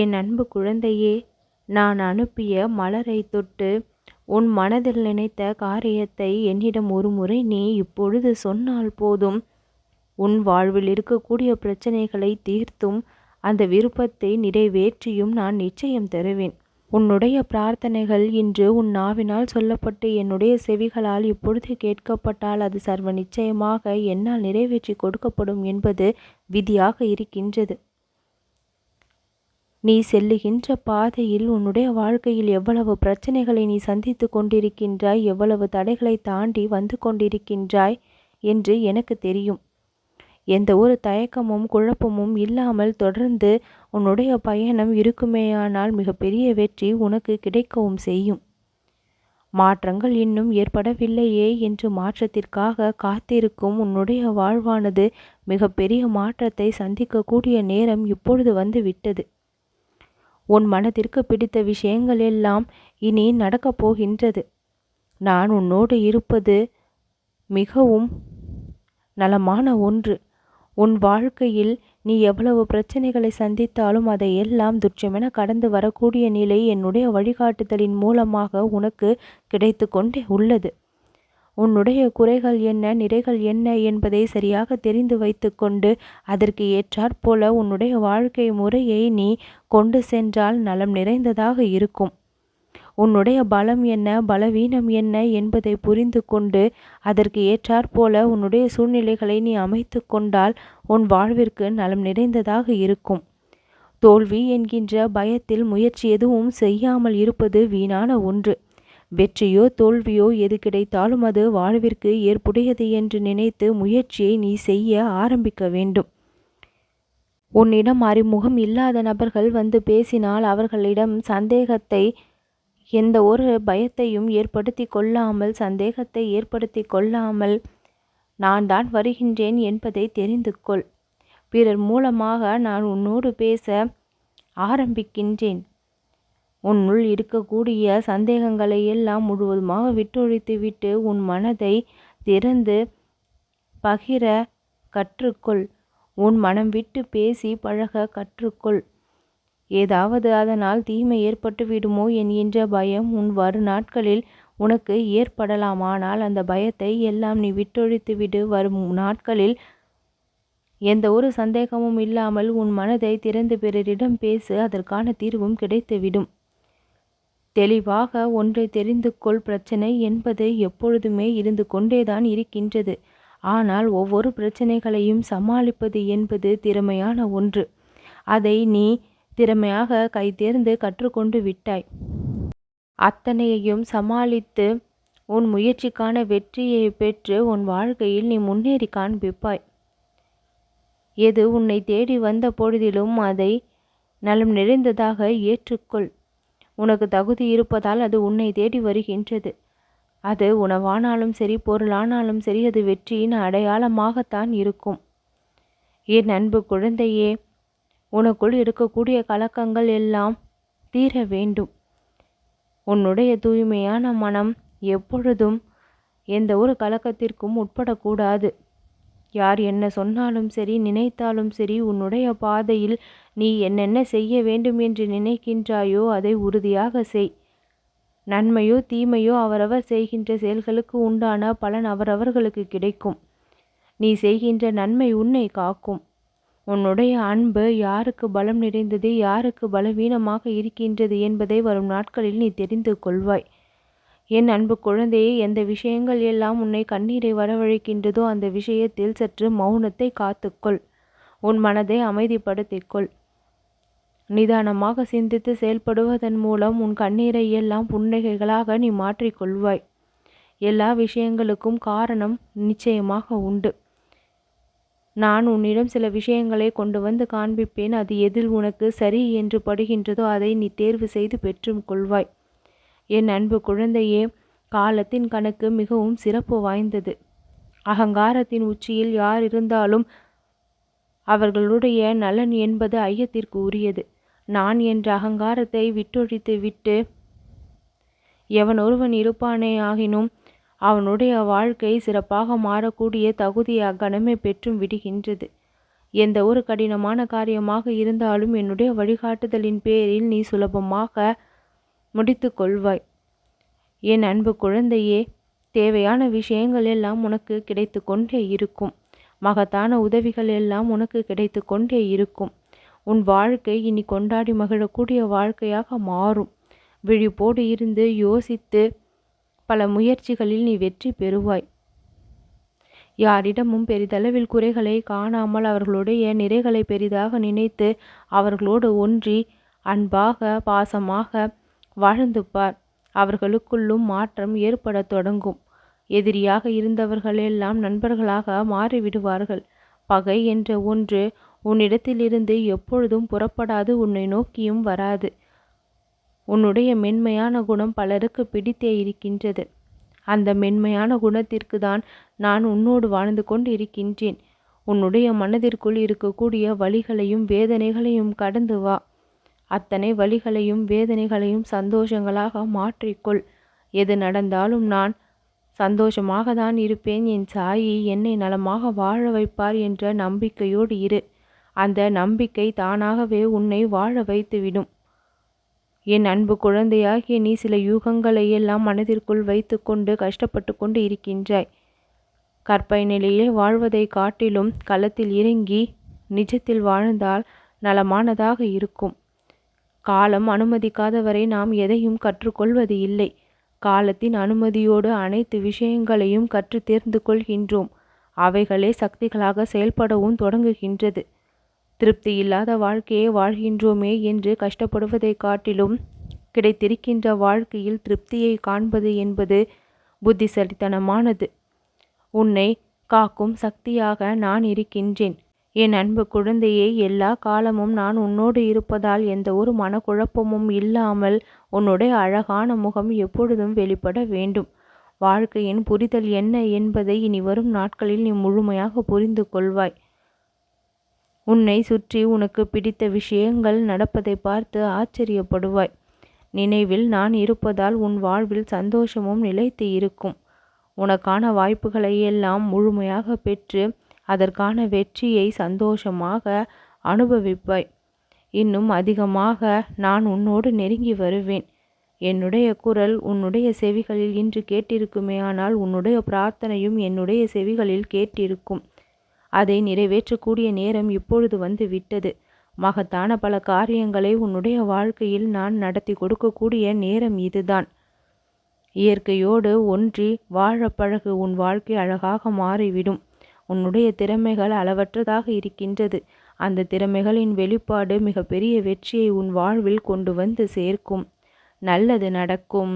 என் அன்பு குழந்தையே நான் அனுப்பிய மலரை தொட்டு உன் மனதில் நினைத்த காரியத்தை என்னிடம் ஒரு முறை நீ இப்பொழுது சொன்னால் போதும். உன் வாழ்வில் இருக்கக்கூடிய பிரச்சனைகளை தீர்த்தும் அந்த விருப்பத்தை நிறைவேற்றியும் நான் நிச்சயம் தருவேன். உன்னுடைய பிரார்த்தனைகள் இன்று உன் நாவினால் சொல்லப்பட்டு என்னுடைய செவிகளால் இப்பொழுது கேட்கப்பட்டால் அது சர்வ நிச்சயமாக என்னால் நிறைவேற்றி கொடுக்கப்படும் என்பது விதியாக இருக்கின்றது. நீ செல்லுகின்ற பாதையில் உன்னுடைய வாழ்க்கையில் எவ்வளவு பிரச்சனைகளை நீ சந்தித்து கொண்டிருக்கின்றாய் எவ்வளவு தடைகளை தாண்டி வந்து கொண்டிருக்கின்றாய் என்று எனக்கு தெரியும். எந்த ஒரு தயக்கமும் குழப்பமும் இல்லாமல் தொடர்ந்து உன்னுடைய பயணம் இருக்குமேயானால் மிகப்பெரிய வெற்றி உனக்கு கிடைக்கவும் செய்யும். மாற்றங்கள் இன்னும் ஏற்படவில்லையே என்று மாற்றத்திற்காக காத்திருக்கும் உன்னுடைய வாழ்வானது மிகப்பெரிய மாற்றத்தை சந்திக்கக்கூடிய நேரம் இப்பொழுது வந்து விட்டது. உன் மனதிற்கு பிடித்த விஷயங்கள் எல்லாம் இனி நடக்கப் போகின்றது. நான் உன்னோடு இருப்பது மிகவும் நலமான ஒன்று. உன் வாழ்க்கையில் நீ எவ்வளவு பிரச்சனைகளை சந்தித்தாலும் அதை எல்லாம் துச்சமென கடந்து வரக்கூடிய நிலை என்னுடைய வழிகாட்டுதலின் மூலமாக உனக்கு கிடைத்து கொண்டே உள்ளது. உன்னுடைய குறைகள் என்ன நிறைகள் என்ன என்பதை சரியாக தெரிந்து வைத்துக்கொண்டு அதற்கு ஏற்றாற்போல உன்னுடைய வாழ்க்கை முறையை நீ கொண்டு சென்றால் நலம் நிறைந்ததாக இருக்கும். உன்னுடைய பலம் என்ன பலவீனம் என்ன என்பதை புரிந்து கொண்டு அதற்கு ஏற்றாற்போல உன்னுடைய சூழ்நிலைகளை நீ அமைத்து கொண்டால் உன் வாழ்விற்கு நலம் நிறைந்ததாக இருக்கும். தோல்வி என்கின்ற பயத்தில் முயற்சி எதுவும் செய்யாமல் இருப்பது வீணான ஒன்று. வெற்றியோ தோல்வியோ எது கிடைத்தாலும் அது வாழ்விற்கு ஏற்புடையது என்று நினைத்து முயற்சியை நீ செய்ய ஆரம்பிக்க வேண்டும். உன்னிடம் அறிமுகம் இல்லாத நபர்கள் வந்து பேசினால் அவர்களிடம் சந்தேகத்தை எந்த ஒரு பயத்தையும் ஏற்படுத்தி கொள்ளாமல் சந்தேகத்தை ஏற்படுத்தி கொள்ளாமல் நான் தான் வருகின்றேன் என்பதை தெரிந்து கொள். பிறர் மூலமாக நான் உன்னோடு பேச ஆரம்பிக்கின்றேன். உன்னுள் இருக்கக்கூடிய சந்தேகங்களை எல்லாம் முழுவதுமாக விட்டொழித்துவிட்டு உன் மனதை திறந்து பகிர கற்றுக்கொள். உன் மனம் விட்டு பேசி பழக கற்றுக்கொள். ஏதாவது அதனால் தீமை ஏற்பட்டு விடுமோ என்கின்ற பயம் உன் வரு நாட்களில் உனக்கு ஏற்படலாம். ஆனால் அந்த பயத்தை எல்லாம் நீ விட்டொழித்து விடு வரும் நாட்களில் எந்த ஒரு சந்தேகமும் இல்லாமல் உன் மனதை திறந்து பிறரிடம் பேசு. அதற்கான தீர்வும் கிடைத்துவிடும். தெளிவாக ஒன்றை தெரிந்து கொள் பிரச்சனை என்பது எப்பொழுதுமே இருந்து கொண்டேதான் இருக்கின்றது. ஆனால் ஒவ்வொரு பிரச்சனைகளையும் சமாளிப்பது என்பது திறமையான ஒன்று. அதை நீ திறமையாக கைதேர்ந்து கற்றுக்கொண்டு விட்டாய். அத்தனையையும் சமாளித்து உன் முயற்சிக்கான வெற்றியை பெற்று உன் வாழ்க்கையில் நீ முன்னேறி காண்பிப்பாய். எது உன்னை தேடி வந்த பொழுதிலும் அதை நலம் நிறைந்ததாக ஏற்றுக்கொள். உனக்கு தகுதி இருப்பதால் அது உன்னை தேடி வருகின்றது. அது உணவானாலும் சரி பொருளானாலும் சரி அது வெற்றியின் அடையாளமாகத்தான் இருக்கும். என் அன்பு குழந்தையே உனக்குள் இருக்கக்கூடிய கலக்கங்கள் எல்லாம் தீர வேண்டும். உன்னுடைய தூய்மையான மனம் எப்பொழுதும் எந்த ஒரு கலக்கத்திற்கும் உட்படக்கூடாது. யார் என்ன சொன்னாலும் சரி நினைத்தாலும் சரி உன்னுடைய பாதையில் நீ என்னென்ன செய்ய வேண்டும் என்று நினைக்கின்றாயோ அதை உறுதியாக செய். நன்மையோ தீமையோ அவரவர் செய்கின்ற செயல்களுக்கு உண்டான பலன் அவரவர்களுக்கு கிடைக்கும். நீ செய்கின்ற நன்மை உன்னை காக்கும். உன்னுடைய அன்பு யாருக்கு பலம் நிறைந்தது யாருக்கு பலவீனமாக இருக்கின்றது என்பதை வரும் நாட்களில் நீ தெரிந்து கொள்வாய். என் அன்பு குழந்தையே எந்த விஷயங்கள் எல்லாம் உன்னை கண்ணீரை வரவழைக்கின்றதோ அந்த விஷயத்தில் சற்று மௌனத்தை காத்துக்கொள். உன் மனதை அமைதிப்படுத்திக்கொள். நிதானமாக சிந்தித்து செயல்படுவதன் மூலம் உன் கண்ணீரை எல்லாம் புன்னகைகளாக நீ மாற்றிக்கொள்வாய் எல்லா விஷயங்களுக்கும் காரணம் நிச்சயமாக உண்டு. நான் உன்னிடம் சில விஷயங்களை கொண்டு வந்து காண்பிப்பேன். அது எதில் உனக்கு சரி என்று படுகின்றதோ அதை நீ தேர்வு செய்து பெற்றும் கொள்வாய். என் அன்பு குழந்தையே காலத்தின் கணக்கு மிகவும் சிறப்பு வாய்ந்தது. அகங்காரத்தின் உச்சியில் யார் இருந்தாலும் அவர்களுடைய நலன் என்பது ஐயத்திற்கு உரியது. நான் என்ற அகங்காரத்தை விட்டொழித்து விட்டு எவன் ஒருவன் இருப்பானே ஆகினும் அவனுடைய வாழ்க்கை சிறப்பாக மாறக்கூடிய தகுதியை அக்கணமே பெற்றும் விடுகின்றது. எந்த ஒரு கடினமான காரியமாக இருந்தாலும் என்னுடைய வழிகாட்டுதலின் பேரில் நீ சுலபமாக முடித்து கொள்வாய். என் அன்பு குழந்தையே தேவையான விஷயங்கள் எல்லாம் உனக்கு கிடைத்து கொண்டே இருக்கும். மகத்தான உதவிகள் எல்லாம் உனக்கு கிடைத்து கொண்டே இருக்கும். உன் வாழ்க்கை இனி கொண்டாடி மகிழக்கூடிய வாழ்க்கையாக மாறும். விழிப்போடு இருந்து யோசித்து பல முயற்சிகளில் நீ வெற்றி பெறுவாய். யாரிடமும் பெரிதளவில் குறைகளை காணாமல் அவர்களுடைய நிறைகளை பெரிதாக நினைத்து அவர்களோடு ஒன்றி அன்பாக பாசமாக வாழ்ந்துப்பார் அவர்களுக்குள்ளும் மாற்றம் ஏற்படத் தொடங்கும். எதிரியாக இருந்தவர்களெல்லாம் நண்பர்களாக மாறிவிடுவார்கள். பகை என்ற ஒன்று உன்னிடத்திலிருந்து எப்பொழுதும் புறப்படாது உன்னை நோக்கியும் வராது. உன்னுடைய மென்மையான குணம் பலருக்கு பிடித்தே இருக்கின்றது. அந்த மென்மையான குணத்திற்கு தான் நான் உன்னோடு வாழ்ந்து கொண்டு இருக்கின்றேன் உன்னுடைய மனதிற்குள் இருக்கக்கூடிய வழிகளையும் வேதனைகளையும் கடந்து வா. அத்தனை வழிகளையும் வேதனைகளையும் சந்தோஷங்களாக மாற்றிக்கொள். எது நடந்தாலும் நான் சந்தோஷமாக தான் இருப்பேன். என் சாயி என்னை நலமாக வாழ வைப்பார் என்ற நம்பிக்கையோடு இரு. அந்த நம்பிக்கை தானாகவே உன்னை வாழ வைத்துவிடும். என் அன்பு குழந்தையாகிய நீ சில யூகங்களை எல்லாம் மனதிற்குள் வைத்து கொண்டு கஷ்டப்பட்டு கொண்டு இருக்கின்றாய். கற்பை நிலையில் வாழ்வதை காட்டிலும் களத்தில் இறங்கி நிஜத்தில் வாழ்ந்தால் நலமானதாக இருக்கும். காலம் அனுமதிக்காதவரை நாம் எதையும் கற்றுக்கொள்வது இல்லை. காலத்தின் அனுமதியோடு அனைத்து விஷயங்களையும் கற்று தேர்ந்து கொள்கின்றோம். அவைகளே சக்திகளாக செயல்படவும் தொடங்குகின்றது. திருப்தி இல்லாத வாழ்க்கையை வாழ்கின்றோமே என்று கஷ்டப்படுவதை காட்டிலும் கிடைத்திருக்கின்ற வாழ்க்கையில் திருப்தியை காண்பது என்பது புத்திசலித்தனமானது. உன்னை காக்கும் சக்தியாக நான் இருக்கின்றேன். என் அன்பு குழந்தையே எல்லா காலமும் நான் உன்னோடு இருப்பதால் எந்த ஒரு மனக்குழப்பமும் இல்லாமல் உன்னுடைய அழகான முகம் எப்பொழுதும் வெளிப்பட வேண்டும். வாழ்க்கையின் புரிதல் என்ன என்பதை இனி வரும் நாட்களில் நீ முழுமையாக புரிந்து கொள்வாய். உன்னை சுற்றி உனக்கு பிடித்த விஷயங்கள் நடப்பதை பார்த்து ஆச்சரியப்படுவாய். நினைவில் நான் இருப்பதால் உன் வாழ்வில் சந்தோஷமும் நிலைத்து இருக்கும். உனக்கான வாய்ப்புகளை எல்லாம் முழுமையாக பெற்று அதற்கான வெற்றியை சந்தோஷமாக அனுபவிப்பாய். இன்னும் அதிகமாக நான் உன்னோடு நெருங்கி வருவேன். என்னுடைய குரல் உன்னுடைய செவிகளில் இன்று கேட்டிருக்குமே ஆனால் உன்னுடைய பிரார்த்தனையும் என்னுடைய செவிகளில் கேட்டிருக்கும். அதை நிறைவேற்றக்கூடிய நேரம் இப்பொழுது வந்து விட்டது மகத்தான பல காரியங்களை உன்னுடைய வாழ்க்கையில் நான் நடத்தி கொடுக்கக்கூடிய நேரம் இதுதான். இயற்கையோடு ஒன்றி வாழ பழகு உன் வாழ்க்கை அழகாக மாறிவிடும். உன்னுடைய திறமைகள் அளவற்றதாக இருக்கின்றது. அந்த திறமைகளின் வெளிப்பாடு மிகப்பெரிய வெற்றியை உன் வாழ்வில் கொண்டு வந்து சேர்க்கும். நல்லது நடக்கும்.